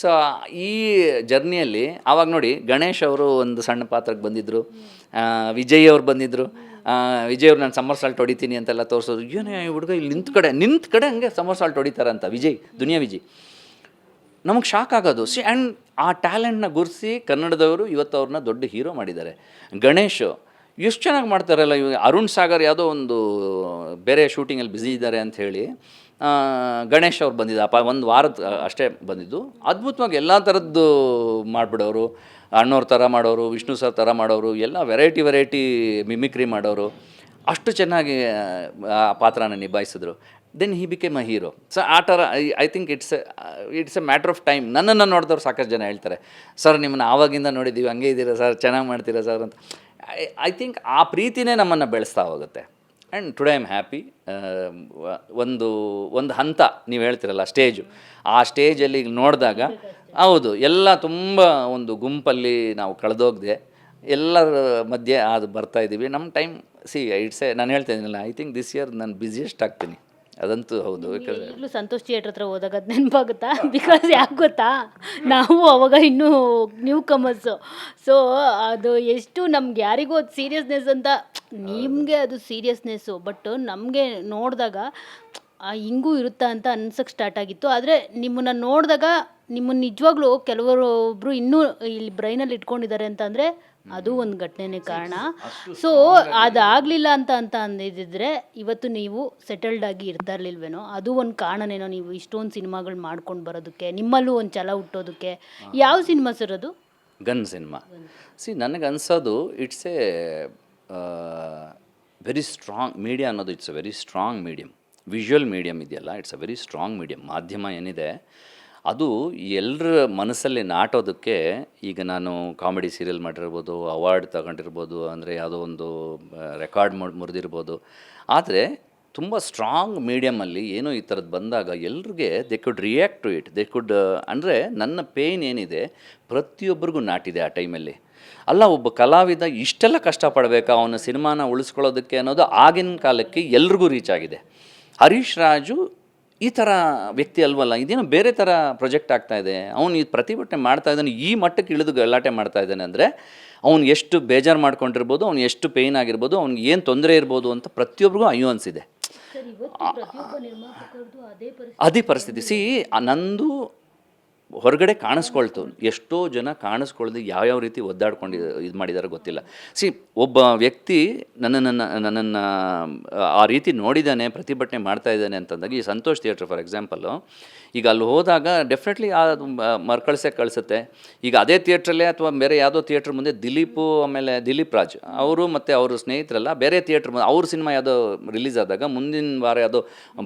So ಈ ಜರ್ನಿಯಲ್ಲಿ ಆವಾಗ ನೋಡಿ ಗಣೇಶ್ ಅವರು ಒಂದು ಸಣ್ಣ ಪಾತ್ರಕ್ಕೆ ಬಂದಿದ್ದರು ವಿಜಯ್ ಅವ್ರು ಬಂದಿದ್ದರು ವಿಜಯ್ ಅವ್ರು ನಾನು ಸಮ್ಮರ್ ಸಾಲ್ಟ್ ಹೊಡಿತೀನಿ ಅಂತೆಲ್ಲ ತೋರಿಸೋದು ಏನೇ ಹುಡುಗ ಇಲ್ಲಿ ನಿಂತ ಕಡೆ ನಿಂತ ಕಡೆ ಹಂಗೆ ಸಮ್ಮರ್ ಸಾಲ್ಟ್ ಹೊಡಿತಾರಂತ ವಿಜಯ್, ದುನಿಯಾ ವಿಜಯ್. ನಮಗೆ ಶಾಕ್ ಆಗೋದು. ಸಿ ಆ್ಯಂಡ್ ಆ ಟ್ಯಾಲೆಂಟ್ನ ಗುರುಸಿ ಕನ್ನಡದವರು ಇವತ್ತು ಅವ್ರನ್ನ ದೊಡ್ಡ ಹೀರೋ ಮಾಡಿದ್ದಾರೆ. ಗಣೇಶ್, ಎಷ್ಟು ಚೆನ್ನಾಗಿ ಮಾಡ್ತಾರಲ್ಲ ಇವಾಗ? ಅರುಣ್ ಸಾಗರ್ ಯಾವುದೋ ಒಂದು ಬೇರೆ ಶೂಟಿಂಗಲ್ಲಿ ಬ್ಯುಸಿ ಇದ್ದಾರೆ ಅಂತ ಹೇಳಿ. ಗಣೇಶ್ ಅವ್ರು ಬಂದಿದ್ದ, ಅಪ್ಪ ಒಂದು ವಾರದ ಅಷ್ಟೇ ಬಂದಿದ್ದು. ಅದ್ಭುತವಾಗಿ ಎಲ್ಲ ಥರದ್ದು ಮಾಡಿಬಿಡೋರು. ಅಣ್ಣವ್ರ ಥರ ಮಾಡೋರು, ವಿಷ್ಣು ಸರ್ ಥರ ಮಾಡೋರು, ಎಲ್ಲ ವೆರೈಟಿ ವೆರೈಟಿ ಮಿಮಿಕ್ರಿ ಮಾಡೋರು. ಅಷ್ಟು ಚೆನ್ನಾಗಿ, ಆ ಪಾತ್ರನ ನಿಭಾಯಿಸಿದ್ರು. Then he became a hero so ಆ ಥರ I think it's it's a matter of time ನನ್ನನ್ನು ನೋಡಿದವ್ರು ಸಾಕಷ್ಟು ಜನ ಹೇಳ್ತಾರೆ, ಸರ್, ನಿಮ್ಮನ್ನು ಆವಾಗಿಂದ ನೋಡಿದ್ದೀವಿ ಹಂಗೆ ಇದ್ದೀರಾ ಸರ್, ಚೆನ್ನಾಗಿ ಮಾಡ್ತೀರಾ ಸರ್? ಅಂತ. ಐ ಥಿಂಕ್ ಆ ಪ್ರೀತಿನೇ ನಮ್ಮನ್ನು ಬೆಳೆಸ್ತಾ ಹೋಗುತ್ತೆ. ಆ್ಯಂಡ್ ಟುಡೇ ಆಮ್ ಹ್ಯಾಪಿ ಒಂದು ಒಂದು ಹಂತ ನೀವು ಹೇಳ್ತಿರಲ್ಲ, ಸ್ಟೇಜು. ಆ ಸ್ಟೇಜಲ್ಲಿ ನೋಡಿದಾಗ, ಹೌದು, ಎಲ್ಲ ತುಂಬ ಒಂದು ಗುಂಪಲ್ಲಿ ನಾವು ಕಳೆದೋಗದೆ. ಎಲ್ಲರ ಮಧ್ಯೆ ಅದು ಬರ್ತಾ ಇದ್ದೀವಿ ನಮ್ಮ ಟೈಮ್ ಸಿ ಇಟ್ಸ್ ಎ ನಾನು ಹೇಳ್ತಾ ಇದ್ದೀನಲ್ಲ ಐ ಥಿಂಕ್ ದಿಸ್ ಇಯರ್ ನಾನು ಬ್ಯುಸಿಯೆಸ್ಟ್ ಆಗ್ತೀನಿ. ಅದಂತೂ ಹೌದು ಯಾಕಂದರೆ ಈಗಲೂ ಸಂತೋಷ್ ಥಿಯೇಟರ್ ಹತ್ರ ಹೋದಾಗ ಅದು ನೆನಪಾಗುತ್ತಾ? ಬಿಕಾಸ್ ಯಾಕೆ ಗೊತ್ತಾ? ನಾವು ಅವಾಗ ಇನ್ನೂ ನ್ಯೂ ಕಮರ್ಸು ಸೊ ಅದು ಎಷ್ಟು ನಮ್ಗೆ ಯಾರಿಗೂ ಅದು ಸೀರಿಯಸ್ನೆಸ್ ಅಂತ ನಿಮಗೆ ಅದು ಸೀರಿಯಸ್ನೆಸ್ಸು ಬಟ್ ನಮಗೆ ನೋಡಿದಾಗ ಹಿಂಗೂ ಇರುತ್ತಾ ಅಂತ ಅನ್ಸಕ್ಕೆ ಸ್ಟಾರ್ಟ್ ಆಗಿತ್ತು. ಆದರೆ ನಿಮ್ಮನ್ನು ನೋಡಿದಾಗ ನಿಮ್ಮನ್ನು ನಿಜವಾಗ್ಲೂ ಕೆಲವರು ಒಬ್ಬರು ಇನ್ನೂ ಇಲ್ಲಿ ಬ್ರೈನಲ್ಲಿ ಇಟ್ಕೊಂಡಿದ್ದಾರೆ ಅಂತಂದರೆ ಅದು ಒಂದು ಘಟನೆನೇ ಕಾರಣ. ಸೊ ಅದಾಗಲಿಲ್ಲ ಅಂತ ಅಂತ ಅಂದಿದ್ದರೆ ಇವತ್ತು ನೀವು ಸೆಟಲ್ಡ್ ಆಗಿ ಇರ್ತಾ ಇರ್ಲಿಲ್ವೇನೋ ಅದು ಒಂದು ಕಾರಣನೇನೋ ನೀವು ಇಷ್ಟೊಂದು ಸಿನಿಮಾಗಳು ಮಾಡ್ಕೊಂಡು ಬರೋದಕ್ಕೆ ನಿಮ್ಮಲ್ಲೂ ಒಂದು ಛಲ ಹುಟ್ಟೋದಕ್ಕೆ. ಯಾವ ಸಿನಿಮಾ ಸರ್ ಅದು? Gun cinema. ಸಿ ನನಗೆ ಅನ್ಸೋದು it's a very strong media ಅನ್ನೋದು it's a very strong medium visual medium ಇದೆಯಲ್ಲ it's a very strong medium ಮಾಧ್ಯಮ ಏನಿದೆ, ಅದು ಎಲ್ಲರ ಮನಸ್ಸಲ್ಲಿ ನಾಟೋದಕ್ಕೆ ಈಗ ನಾನು ಕಾಮಿಡಿ ಸೀರಿಯಲ್ ಮಾಡಿರ್ಬೋದು, ಅವಾರ್ಡ್ ತಗೊಂಡಿರ್ಬೋದು, ಅಂದರೆ ಯಾವುದೋ ಒಂದು ರೆಕಾರ್ಡ್ ಮುರಿದಿರ್ಬೋದು, ಆದರೆ ತುಂಬ ಸ್ಟ್ರಾಂಗ್ ಮೀಡಿಯಮಲ್ಲಿ ಏನೋ ಈ ಥರದ್ದು ಬಂದಾಗ ಎಲ್ರಿಗೆ they could react to it they could ಅಂದರೆ ನನ್ನ ಪೇಯ್ನ್ ಏನಿದೆ, ಪ್ರತಿಯೊಬ್ಬರಿಗೂ ನಾಟಿದೆ ಆ ಟೈಮಲ್ಲಿ. ಅಲ್ಲ, ಒಬ್ಬ ಕಲಾವಿದ ಇಷ್ಟೆಲ್ಲ ಕಷ್ಟಪಡಬೇಕಾ, ಅವನ ಸಿನಿಮಾನ ಉಳಿಸ್ಕೊಳ್ಳೋದಕ್ಕೆ ಅನ್ನೋದು ಆಗಿನ ಕಾಲಕ್ಕೆ ಎಲ್ರಿಗೂ ರೀಚ್ ಆಗಿದೆ. ಹರೀಶ್ ರಾಜು ಈ ಥರ ವ್ಯಕ್ತಿ ಅಲ್ವಲ್ಲ? ಇದೇನೋ ಬೇರೆ ಥರ ಪ್ರೊಜೆಕ್ಟ್ ಆಗ್ತಾ ಇದೆ. ಅವನು ಈ ಪ್ರತಿಭಟನೆ ಮಾಡ್ತಾ ಇದ್ದಾನೆ. ಈ ಮಟ್ಟಕ್ಕೆ ಇಳಿದು ಗಲಾಟೆ ಮಾಡ್ತಾ ಇದ್ದಾನೆ ಅಂದರೆ ಅವ್ನು ಎಷ್ಟು ಬೇಜಾರು ಮಾಡ್ಕೊಂಡಿರ್ಬೋದು ಅವ್ನು ಎಷ್ಟು ಪೇಯ್ನ್ ಆಗಿರ್ಬೋದು ಅವ್ನಿಗೆ ಏನು ತೊಂದರೆ ಇರ್ಬೋದು ಅಂತ ಪ್ರತಿಯೊಬ್ಬರಿಗೂ ಅಯ್ಯೋ ಅನಿಸಿದೆ ಅದೇ ಪರಿಸ್ಥಿತಿ. ಸಿ ನಂದು ಹೊರಗಡೆ ಕಾಣಿಸ್ಕೊಳ್ತು. ಎಷ್ಟೋ ಜನ ಕಾಣಿಸ್ಕೊಳ್ದು ಯಾವ್ಯಾವ ರೀತಿ ಒದ್ದಾಡ್ಕೊಂಡು ಇದು ಮಾಡಿದಾರೋ ಗೊತ್ತಿಲ್ಲ. ಸಿ, ಒಬ್ಬ ವ್ಯಕ್ತಿ ನನ್ನನ್ನು ನನ್ನನ್ನು, ಆ ರೀತಿ ನೋಡಿದ್ದಾನೆ ಪ್ರತಿಭಟನೆ ಮಾಡ್ತಾ ಇದ್ದಾನೆ ಅಂತಂದಾಗ ಈ ಸಂತೋಷ್ ಥಿಯೇಟ್ರ್ ಫಾರ್ ಎಕ್ಸಾಂಪಲ್ಲು ಈಗ ಅಲ್ಲಿ ಹೋದಾಗ ಡೆಫಿನೆಟ್ಲಿ ಆ ಮರ್ಕಳಿಸೇ ಕಳಿಸುತ್ತೆ. ಈಗ ಅದೇ ಥಿಯೇಟ್ರಲ್ಲೇ ಅಥವಾ ಬೇರೆ ಯಾವುದೋ ಥಿಯೇಟ್ರ್ ಮುಂದೆ ದಿಲೀಪು, ಆಮೇಲೆ ದಿಲೀಪ್ ರಾಜ್, ಅವರು ಮತ್ತು ಅವರು ಸ್ನೇಹಿತರೆಲ್ಲ ಬೇರೆ ಥಿಯೇಟ್ರ್ ಅವ್ರ ಸಿನಿಮಾ ಯಾವುದೋ ರಿಲೀಸ್ ಆದಾಗ, ಮುಂದಿನ ವಾರ ಯಾವುದೋ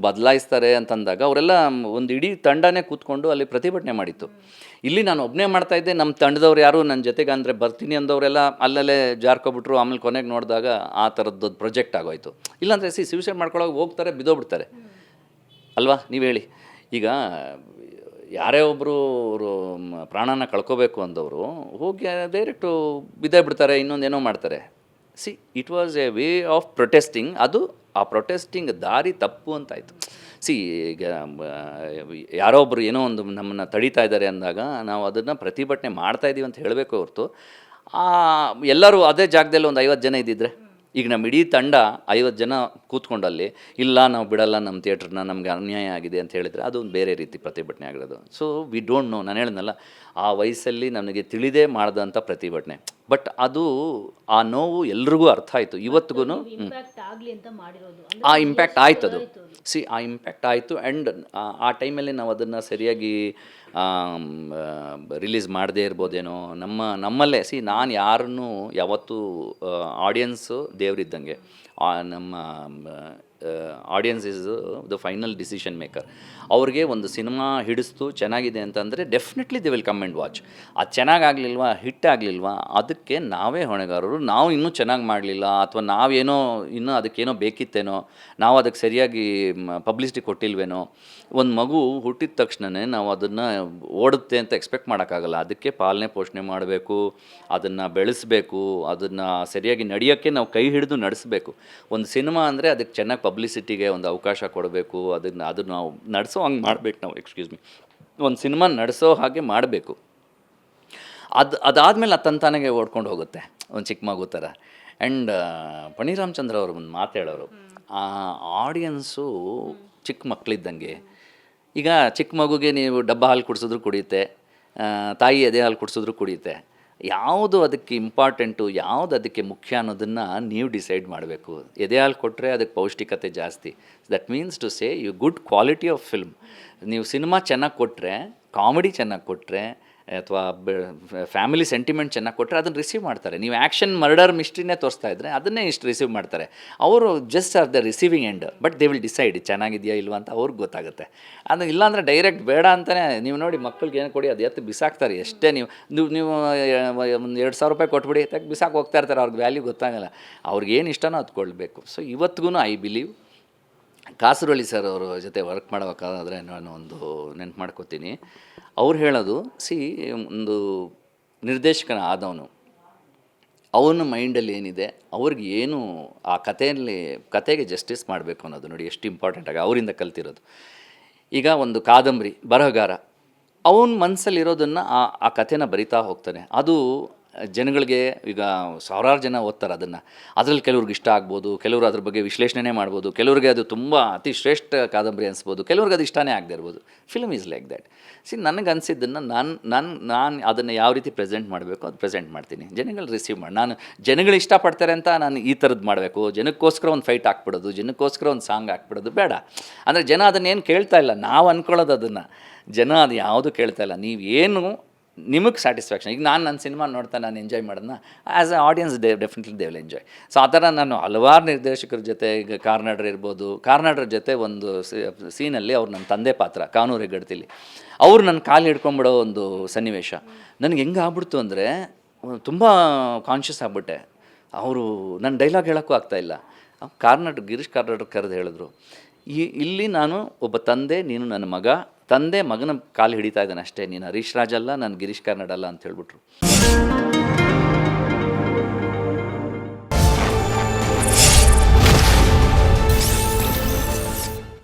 ಬದಲಾಯಿಸ್ತಾರೆ ಅಂತಂದಾಗ ಅವರೆಲ್ಲ ಒಂದು ಇಡೀ ತಂಡನೇ ಕೂತ್ಕೊಂಡು ಅಲ್ಲಿ ಪ್ರತಿಭಟನೆ ಮಾಡಿತ್ತು. ಇಲ್ಲಿ ನಾನು ಒಬ್ಬನೇ ಮಾಡ್ತಾ ಇದ್ದೆ ನಮ್ಮ ತಂಡದವ್ರು ಯಾರು ನನ್ನ ಜೊತೆಗೆ ಅಂದರೆ ಬರ್ತೀನಿ ಅಂದವರೆಲ್ಲ ಅಲ್ಲಲ್ಲೇ ಜಾರ್ಕೊಬಿಟ್ರು, ಆಮೇಲೆ ಕೊನೆಗೆ ನೋಡಿದಾಗ ಆ ಥರದ್ದು ಪ್ರೊಜೆಕ್ಟ್ ಆಗೋಯ್ತು. ಇಲ್ಲಾಂದರೆ ಸಿ ಸೂಸೈಡ್ ಮಾಡ್ಕೊಳ್ಳೋಕೆ ಹೋಗ್ತಾರೆ, ಬಿದ್ದೋಗ್ಬಿಡ್ತಾರೆ. ಅಲ್ವಾ? ನೀವು ಹೇಳಿ. ಈಗ ಯಾರೇ ಒಬ್ಬರು ಅವರು ಪ್ರಾಣನ ಕಳ್ಕೋಬೇಕು ಅಂದವರು, ಹೋಗಿ ಡೈರೆಕ್ಟು ಬಿದ್ದೇ ಬಿಡ್ತಾರೆ ಇನ್ನೊಂದೇನೋ ಮಾಡ್ತಾರೆ. See, it was a way of protesting, ಅದು ಆ ಪ್ರೊಟೆಸ್ಟಿಂಗ್ ದಾರಿ ತಪ್ಪು ಅಂತಾಯಿತು. ಸಿ, ಈಗ ಯಾರೋ ಒಬ್ಬರು ಏನೋ ಒಂದು ನಮ್ಮನ್ನು ತಡೀತಾ ಇದ್ದಾರೆ ಅಂದಾಗ ನಾವು ಅದನ್ನು ಪ್ರತಿಭಟನೆ ಮಾಡ್ತಾ ಇದ್ದೀವಿ ಅಂತ ಹೇಳಬೇಕು ಹೊರತು ಎಲ್ಲರೂ ಅದೇ ಜಾಗದಲ್ಲಿ ಒಂದು ಐವತ್ತು ಜನ ಇದ್ದಿದ್ರೆ? ಈಗ ನಮ್ಮ ಇಡೀ ತಂಡ ಐವತ್ತು ಜನ ಕೂತ್ಕೊಂಡಲ್ಲಿ, ಇಲ್ಲ ನಾವು ಬಿಡಲ್ಲ ನಮ್ಮ ಥಿಯೇಟ್ರನ್ನ, ನಮಗೆ ಅನ್ಯಾಯ ಆಗಿದೆ ಅಂತ ಹೇಳಿದರೆ ಒಂದು ಬೇರೆ ರೀತಿ ಪ್ರತಿಭಟನೆ ಆಗಿರೋದು. ಸೊ ವಿ ಡೋಂಟ್ ನೋ ನಾನು ಹೇಳಿದ್ನಲ್ಲ ಆ ವಯಸ್ಸಲ್ಲಿ ನನಗೆ ತಿಳಿದೇ ಮಾಡಿದಂಥ ಪ್ರತಿಭಟನೆ. ಬಟ್ ಅದು ಆ ನೋವು ಎಲ್ರಿಗೂ ಅರ್ಥ ಆಯಿತು. ಇವತ್ತಿಗೂ ಇಂಪ್ಯಾಕ್ಟ್ ಆಗಲಿ ಅಂತ ಮಾಡಿರೋದು. ಆ ಇಂಪ್ಯಾಕ್ಟ್ ಆಯ್ತು ಅದು? ಸಿ ಆ ಇಂಪ್ಯಾಕ್ಟ್ ಆಯಿತು. ಆ್ಯಂಡ್ ಆ ಟೈಮಲ್ಲಿ ನಾವು ಅದನ್ನು ಸರಿಯಾಗಿ ರಿಲೀಸ್ ಮಾಡದೇ ಇರ್ಬೋದೇನೋ ನಮ್ಮ ನಮ್ಮಲ್ಲೇ. ಸಿ ನಾನು ಯಾರನ್ನೂ ಯಾವತ್ತೂ ಆಡಿಯನ್ಸು ದೇವರಿದ್ದಂಗೆ ನಮ್ಮ audience is the final decision maker ಅವ್ರಿಗೆ ಒಂದು ಸಿನಿಮಾ ಹಿಡಿಸ್ತು, ಚೆನ್ನಾಗಿದೆ ಅಂತಂದರೆ definitely they will come and watch ಅದು ಚೆನ್ನಾಗಾಗಲಿಲ್ವಾ ಹಿಟ್ ಆಗಲಿಲ್ವಾ ಅದಕ್ಕೆ ನಾವೇ ಹೊಣೆಗಾರರು. ನಾವು ಇನ್ನೂ ಚೆನ್ನಾಗಿ ಮಾಡಲಿಲ್ಲ, ಅಥವಾ ನಾವೇನೋ ಇನ್ನೂ ಅದಕ್ಕೇನೋ ಬೇಕಿತ್ತೇನೋ, ನಾವು ಅದಕ್ಕೆ ಸರಿಯಾಗಿ ಪಬ್ಲಿಸಿಟಿ ಕೊಟ್ಟಿಲ್ವೇನೋ, ಒಂದು ಮಗು ಹುಟ್ಟಿದ ತಕ್ಷಣವೇ ನಾವು ಅದನ್ನು ಓಡುತ್ತೆ ಅಂತ ಎಕ್ಸ್ಪೆಕ್ಟ್ ಮಾಡೋಕ್ಕಾಗಲ್ಲ. ಅದಕ್ಕೆ ಪಾಲನೆ ಪೋಷಣೆ ಮಾಡಬೇಕು, ಅದನ್ನು ಬೆಳೆಸಬೇಕು, ಅದನ್ನು ಸರಿಯಾಗಿ ನಡೆಯೋಕ್ಕೆ ನಾವು ಕೈ ಹಿಡಿದು ನಡೆಸಬೇಕು. ಒಂದು ಸಿನಿಮಾ ಅಂದರೆ ಅದಕ್ಕೆ ಚೆನ್ನಾಗಿ ಪಬ್ಲಿಸಿಟಿಗೆ ಒಂದು ಅವಕಾಶ ಕೊಡಬೇಕು, ಅದನ್ನು ಅದನ್ನು ನಾವು ನಡೆಸೋ ಹಂಗೆ ಮಾಡಬೇಕು ನಾವು ಎಕ್ಸ್ಕ್ಯೂಸ್ ಮಿ ಒಂದು ಸಿನಿಮಾ ನಡೆಸೋ ಹಾಗೆ ಮಾಡಬೇಕು. ಅದು, ಅದಾದಮೇಲೆ ಅದು ತಂತಾನೆಗೆ ಓಡ್ಕೊಂಡು ಹೋಗುತ್ತೆ, ಒಂದು ಚಿಕ್ಕ ಮಗು ಥರ ಆ್ಯಂಡ್ ಪಣಿರಾಮಚಂದ್ರ ಅವರು ಒಂದು ಮಾತು ಹೇಳೋರು. ಆ ಆಡಿಯನ್ಸು ಚಿಕ್ಕ ಮಕ್ಕಳಿದ್ದಂಗೆ ಈಗ ಚಿಕ್ಕ ಮಗುಗೆ ನೀವು ಡಬ್ಬ ಹಾಲು ಕುಡಿಸಿದ್ರು ಕುಡಿಯುತ್ತೆ ತಾಯಿ ಎದೆ ಹಾಲು ಕುಡಿಸಿದ್ರು ಕುಡಿಯುತ್ತೆ. ಯಾವುದು ಅದಕ್ಕೆ ಇಂಪಾರ್ಟೆಂಟು ಯಾವುದು ಅದಕ್ಕೆ ಮುಖ್ಯ ಅನ್ನೋದನ್ನು ನೀವು ಡಿಸೈಡ್ ಮಾಡಬೇಕು. ಎದೆ ಹಾಲು ಕೊಟ್ಟರೆ ಅದಕ್ಕೆ ಪೌಷ್ಟಿಕತೆ ಜಾಸ್ತಿ. That means to say you good quality of film ನೀವು ಸಿನಿಮಾ ಚೆನ್ನಾಗಿ ಕೊಟ್ಟರೆ ಕಾಮಿಡಿ ಚೆನ್ನಾಗಿ ಕೊಟ್ಟರೆ ಅಥವಾ ಫ್ಯಾಮಿಲಿ ಸೆಂಟಿಮೆಂಟ್ ಚೆನ್ನಾಗಿ ಕೊಟ್ಟರೆ ಅದನ್ನು ರಿಸೀವ್ ಮಾಡ್ತಾರೆ. ನೀವು ಆ್ಯಕ್ಷನ್ ಮರ್ಡರ್ ಮಿಸ್ಟ್ರಿನೇ ತೋರಿಸ್ತಾ ಇದ್ದರೆ ಅದನ್ನೇ ಇಷ್ಟು ರಿಸೀವ್ ಮಾಡ್ತಾರೆ. ಅವರು just are the receiving end but they will decide ಚೆನ್ನಾಗಿದೆಯಾ ಇಲ್ವಾ ಅಂತ ಅವ್ರಿಗೆ ಗೊತ್ತಾಗುತ್ತೆ. ಅದು ಇಲ್ಲಾಂದರೆ ಡೈರೆಕ್ಟ್ ಬೇಡ ಅಂತಲೇ ನೀವು ನೋಡಿ ಮಕ್ಕಳಿಗೆ ಏನು ಕೊಡಿ, ಅದು ಎತ್ತು ಬಿಸಾಕ್ತಾರೆ. ಎಷ್ಟೇ ನೀವು ನೀವು ನೀವು ಒಂದು ಎರಡು ಸಾವಿರ ರೂಪಾಯಿ ಕೊಟ್ಬಿಡಿ ತೆಗೆ ಬಿಸಾಕ್ ಹೋಗ್ತಾ ಇರ್ತಾರೆ, ಅವ್ರಿಗೆ ವ್ಯಾಲ್ಯೂ ಗೊತ್ತಾಗಲ್ಲ. ಅವ್ರಿಗೆ ಏನು ಇಷ್ಟನೋ ಅದು ಕೊಡಬೇಕು ಸೊ ಇವತ್ತಿಗೂ ಐ ಬಿಲೀವ್ ಕಾಸರವಳ್ಳಿ ಸರ್ ಅವರ ಜೊತೆ ವರ್ಕ್ ಮಾಡಬೇಕಾದ್ರೆ ನಾನು ಒಂದು ನೆನ್ಪು ಮಾಡ್ಕೋತೀನಿ. ಅವ್ರು ಹೇಳೋದು, ಸಿ, ಒಂದು ನಿರ್ದೇಶಕನ ಆದವನು. ಅವನ ಮೈಂಡಲ್ಲಿ ಏನಿದೆ, ಅವ್ರಿಗೆ ಏನು ಆ ಕಥೆಯಲ್ಲಿ ಕತೆಗೆ ಜಸ್ಟಿಸ್ ಮಾಡಬೇಕು ಅನ್ನೋದು ನೋಡಿ ಎಷ್ಟು ಇಂಪಾರ್ಟೆಂಟ್ ಆಗಿ ಅವರಿಂದ ಕಲ್ತಿರೋದು. ಈಗ ಒಂದು ಕಾದಂಬರಿ, ಬರಹಗಾರ, ಅವನ ಮನಸ್ಸಲ್ಲಿರೋದನ್ನು ಆ ಆ ಕಥೆನ ಬರಿತಾ ಹೋಗ್ತಾನೆ. ಅದು ಜನಗಳಿಗೆ ಈಗ ಸಾವಿರಾರು ಜನ ಓದ್ತಾರೆ ಅದನ್ನು. ಅದರಲ್ಲಿ ಕೆಲವ್ರಿಗೆ ಇಷ್ಟ ಆಗ್ಬೋದು, ಕೆಲವರು ಅದ್ರ ಬಗ್ಗೆ ವಿಶ್ಲೇಷಣೆ ಮಾಡ್ಬೋದು, ಕೆಲವ್ರಿಗೆ ಅದು ತುಂಬ ಅತಿ ಶ್ರೇಷ್ಠ ಕಾದಂಬರಿ ಅನಿಸ್ಬೋದು, ಕೆಲವ್ರಿಗೆ ಅದು ಇಷ್ಟನೇ ಆಗದೆ ಇರ್ಬೋದು. Film is like that see ನನಗೆ ಅನಿಸಿದ್ದನ್ನು ನಾನು ನಾನು ನಾನು ಅದನ್ನು ಯಾವ ರೀತಿ ಪ್ರೆಸೆಂಟ್ ಮಾಡಬೇಕು ಅದು ಪ್ರೆಸೆಂಟ್ ಮಾಡ್ತೀನಿ. ಜನಗಳು ರಿಸೀವ್ ಮಾಡಿ, ನಾನು ಜನಗಳು ಇಷ್ಟಪಡ್ತಾರೆ ಅಂತ ನಾನು ಈ ಥರದ್ದು ಮಾಡಬೇಕು. ಜನಕ್ಕೋಸ್ಕರ ಒಂದು ಫೈಟ್ ಹಾಕ್ಬಿಡೋದು, ಜನಕ್ಕೋಸ್ಕರ ಒಂದು ಸಾಂಗ್ ಹಾಕ್ಬಿಡೋದು ಬೇಡ. ಅಂದರೆ ಜನ ಅದನ್ನೇನು ಕೇಳ್ತಾ ಇಲ್ಲ. ನಾವು ಅಂದ್ಕೊಳ್ಳೋದು ಅದನ್ನು. ಜನ ಅದು ಯಾವುದು ಕೇಳ್ತಾ ಇಲ್ಲ. ನೀವು ಏನು ನಿಮಗೆ ಸ್ಯಾಟಿಸ್ಫ್ಯಾಕ್ಷನ್ ಈಗ ನಾನು ನನ್ನ ಸಿನಿಮಾ ನೋಡ್ತಾ ನಾನು ಎಂಜಾಯ್ ಮಾಡೋದನ್ನ as a audience they definitely they will enjoy so ಆ ಥರ ನಾನು ಹಲವಾರು ನಿರ್ದೇಶಕರ ಜೊತೆ, ಈಗ ಕಾರ್ನಾಡ್ರ್ ಇರ್ಬೋದು, ಕಾರ್ನಾಡ್ರ ಜೊತೆ ಒಂದು ಸೀನಲ್ಲಿ ಅವ್ರು ನನ್ನ ತಂದೆ ಪಾತ್ರ, ಕಾನೂರು ಹೆಗ್ಗಡ್ತಿಲಿ. ಅವ್ರು ನನ್ನ ಕಾಲು ಹಿಡ್ಕೊಂಬಿಡೋ ಒಂದು ಸನ್ನಿವೇಶ. ನನಗೆ ಹೆಂಗೆ ಆಗ್ಬಿಡ್ತು ಅಂದರೆ, ತುಂಬ ಕಾನ್ಷಿಯಸ್ ಆಗ್ಬಿಟ್ಟೆ. ಅವರು ನನ್ನ ಡೈಲಾಗ್ ಹೇಳೋಕ್ಕೂ ಆಗ್ತಾಯಿಲ್ಲ ಕಾರ್ನಾಡ್, ಗಿರೀಶ್ ಕಾರ್ನಾಡ್ ಕರೆದು ಹೇಳಿದ್ರು. ಈ, ಇಲ್ಲಿ ನಾನು ಒಬ್ಬ ತಂದೆ, ನೀನು ನನ್ನ ಮಗ. ತಂದೆ ಮಗನ ಕಾಲು ಹಿಡಿತಾ ಇದ್ದಾನೆ ಅಷ್ಟೇ. ನೀನು ಹರೀಶ್ ರಾಜ್ ಅಲ್ಲ, ನಾನು ಗಿರೀಶ್ ಕಾರ್ನಾಡ್ ಅಲ್ಲ ಅಂತ ಹೇಳ್ಬಿಟ್ರು.